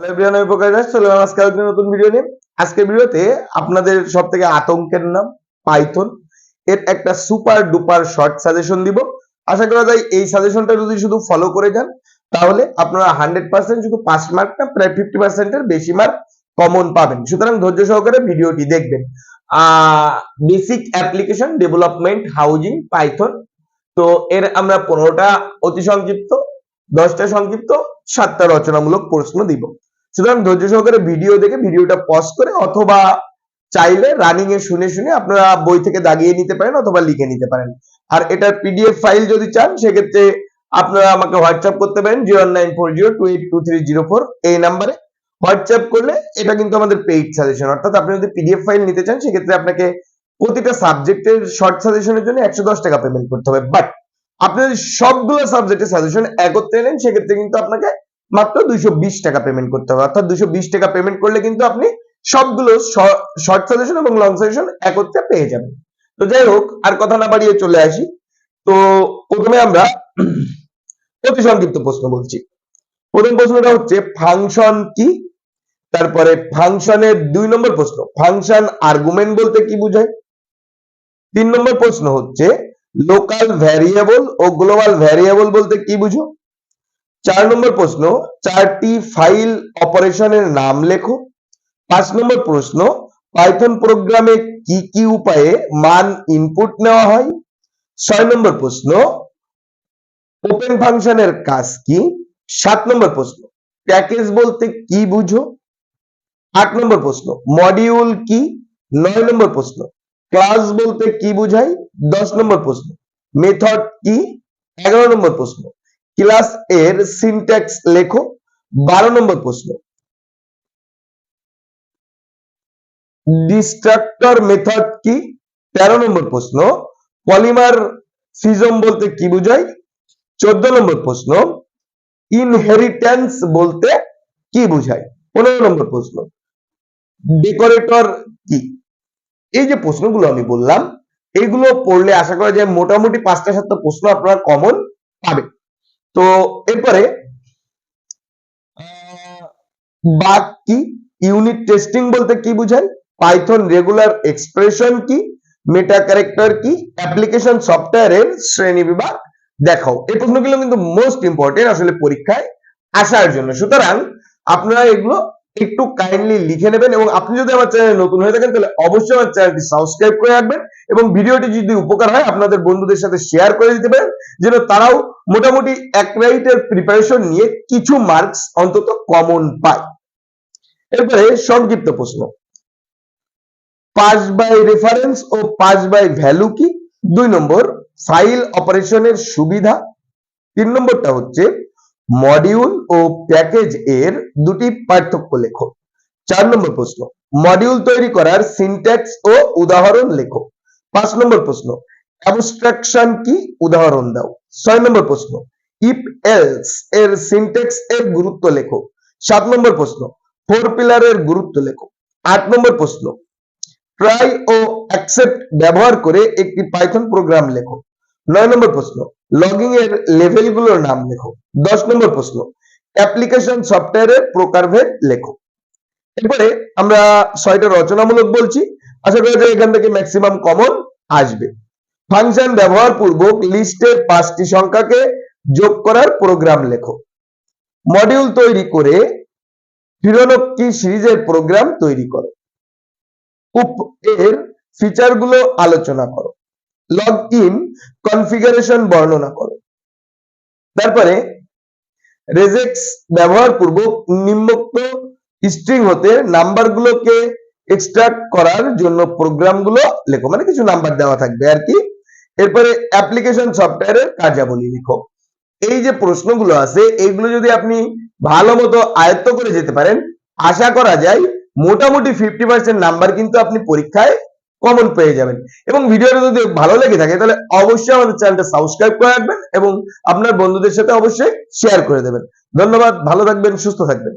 আমি প্রকাশ দাস, চলে আজকে আরেকটি নতুন ভিডিও নিয়ে। আজকের ভিডিওতে আপনাদের সব থেকে আতঙ্কের নাম পাইথন। এর একটা সুপার ডুপার শর্ট সাজেশন দিব। আশা করা যায় এই সাজেশনটা যদি শুধু ফলো করে যান, তাহলে আপনারা হান্ড্রেড পার্সেন্ট শুধু পাস মার্ক না, প্রায় ফিফটি পার্সেন্টের বেশি মার্ক কমন পাবেন। সুতরাং ধৈর্য সহকারে ভিডিওটি দেখবেন। Basic application development using Python. তো এর আমরা পনেরোটা অতি সংক্ষিপ্ত, দশটা সংক্ষিপ্ত, সাতটা রচনামূলক প্রশ্ন দিব। সুতরাং ধৈর্য সহকারে ভিডিও দেখে ভিডিওটা পজ করে অথবা চাইলে রানিং এ শুনে শুনে আপনারা বই থেকে দাগিয়ে নিতে পারেন অথবা লিখে নিতে পারেন। আর এটার পিডিএফ ফাইল যদি চান, সেক্ষেত্রে আপনারা আমাকে হোয়াটসঅ্যাপ করতে পারেন zero nine four zero two eight two three zero four এই নাম্বারে হোয়াটসঅ্যাপ করলে এটা কিন্তু আমাদের পেইড সাজেশন অর্থাৎ আপনি যদি পিডিএফ ফাইল নিতে চান, সেক্ষেত্রে আপনাকে প্রতিটা সাবজেক্টের শর্ট সাজেশনের জন্য একশো দশ টাকা পেমেন্ট করতে হবে। বাট আপনি যদি সবগুলো সাবজেক্টের সাজেশন একত্রে নেন, সেক্ষেত্রে কিন্তু আপনাকে মাত্র দুইশো বিশ টাকা পেমেন্ট করতে হবে। অর্থাৎ দুইশো বিশ টাকা পেমেন্ট করলে কিন্তু আপনি সবগুলো শর্ট সাজেশন এবং লং সাজেশন একত্রে পেয়ে যাবেন। তো যাই হোক, আর কথা না বাড়িয়ে চলে আসি। তো প্রথমে আমরা অতি সংক্ষিপ্ত প্রশ্ন বলছি। প্রথম প্রশ্নটা হচ্ছে ফাংশন কি? তারপরে ফাংশনের দুই নম্বর প্রশ্ন, ফাংশন আর্গুমেন্ট বলতে কি বোঝায়? তিন নম্বর প্রশ্ন হচ্ছে লোকাল ভ্যারিয়েবল ও গ্লোবাল ভ্যারিয়েবল বলতে কি বুঝো? চার নম্বর প্রশ্ন, চারটি ফাইল অপারেশনের নাম লেখো। পাঁচ নম্বর প্রশ্ন পাইথন প্রোগ্রামে কি কি উপায়ে মান ইনপুট নেওয়া হয়? ছয় নম্বর প্রশ্ন ওপেন ফাংশনের কাজ কি? সাত নম্বর প্রশ্ন প্যাকেজ বলতে কি বুঝো? আট নম্বর প্রশ্ন মডিউল কি? নয় নম্বর প্রশ্ন ক্লাস বলতে কি বুঝায় দশ নম্বর প্রশ্ন মেথড কি? এগারো নম্বর প্রশ্ন ক্লাস এর সিনট্যাক্স লেখো, বারো নম্বর প্রশ্ন। ডিস্ট্রাক্টর মেথড কি? তেরো নম্বর প্রশ্ন। পলিমার সিজম বলতে কি বুঝায় চোদ্দ নম্বর প্রশ্ন। ইনহেরিটেন্স বলতে কি বুঝায় পনেরো নম্বর প্রশ্ন। ডেকোরেটর কি? এই যে প্রশ্নগুলো আমি বললাম এইগুলো পড়লে আশা করা যায় মোটামুটি পাঁচটা সাতটা প্রশ্ন আপনারা কমন পাবেন। তো এরপরে বাগ কি? ইউনিট টেস্টিং বলতে কি বোঝায় পাইথন রেগুলার এক্সপ্রেশন কি? মেটা ক্যারেক্টার কি? অ্যাপ্লিকেশন সফটওয়্যারের শ্রেণি বিভাগ দেখাও। এই প্রশ্নগুলো কিন্তু মোস্ট ইম্পর্টেন্ট আসলে পরীক্ষায় আসার জন্য। সুতরাং আপনারা এগুলো একটু কাইন্ডলি লিখে নেবেন এবং আপনি যদি আমার চ্যানেলে নতুন হয়ে থাকেন, তাহলে অবশ্যই আমার চ্যানেলটি সাবস্ক্রাইব করে রাখবেন। এবং ভিডিওটি যদি উপকার হয়, আপনাদের বন্ধুদের সাথে শেয়ার করে দিতে পারেন, যেন তারাও মোটামুটি এক রাইটের প্রিপারেশন নিয়ে কিছু মার্কস অন্তত কমন পায়। এরপরে সংক্ষিপ্ত প্রশ্ন। পাস বাই রেফারেন্স ও পাস বাই ভ্যালু কি? দুই নম্বর ফাইল অপারেশনের সুবিধা। তিন নম্বরটা হচ্ছে মডিউল ও প্যাকেজ এর দুটি পার্থক্য লেখো। চার নম্বর প্রশ্ন মডিউল তৈরি করার সিনট্যাক্স ও উদাহরণ লেখো। পাঁচ নম্বর প্রশ্ন অ্যাবস্ট্রাকশন কি? উদাহরণ দাও। ছয় নম্বর প্রশ্ন ইফ এলস এর সিনট্যাক্স এর গুরুত্ব লেখো। সাত নম্বর প্রশ্ন ফোর পিলারের গুরুত্ব লেখো। আট নম্বর প্রশ্ন ট্রাই ও অ্যাকসেপ্ট ব্যবহার করে একটি পাইথন প্রোগ্রাম লেখো। নয় নম্বর প্রশ্ন লগিং এর লেভেলগুলোর নাম লেখো। দশ নম্বর প্রশ্ন অ্যাপ্লিকেশন সফটওয়্যারের প্রকারভেদ লেখো। এরপরে আমরা ছয়টা রচনামূলক বলছি। আশা করা এখান থেকে ম্যাক্সিমাম কমন আসবে। ফাংশন ব্যবহার পূর্বক লিস্টের পাঁচটি সংখ্যাকে যোগ করার প্রোগ্রাম লেখো। মডিউল তৈরি করে ফিরোনক্কি সিরিজের প্রোগ্রাম তৈরি করো। এর ফিচারগুলো আলোচনা করো। লগ ইন কনফিগারেশন বর্ণনা করো। তারপরে রেজেক্স ব্যবহার পূর্বক নিম্নোক্ত স্ট্রিং হতে নাম্বারগুলোকে এক্সট্রাক্ট করার জন্য প্রোগ্রামগুলো লেখো মানে কিছু নাম্বার দেওয়া থাকবে আর কি। এরপরে অ্যাপ্লিকেশন সফটওয়্যারের কার্যাবলী লিখো। এই যে প্রশ্নগুলো আছে এইগুলো যদি আপনি ভালো মতো আয়ত্ত করে যেতে পারেন, আশা করা যায় মোটামুটি ফিফটি পার্সেন্ট নাম্বার কিন্তু আপনি পরীক্ষায় কমন পেয়ে যাবেন। এবং ভিডিওটা যদি ভালো লেগে থাকে, তাহলে অবশ্যই আমাদের চ্যানেলটা সাবস্ক্রাইব করে রাখবেন এবং আপনার বন্ধুদের সাথে অবশ্যই শেয়ার করে দেবেন। ধন্যবাদ, ভালো থাকবেন, সুস্থ থাকবেন।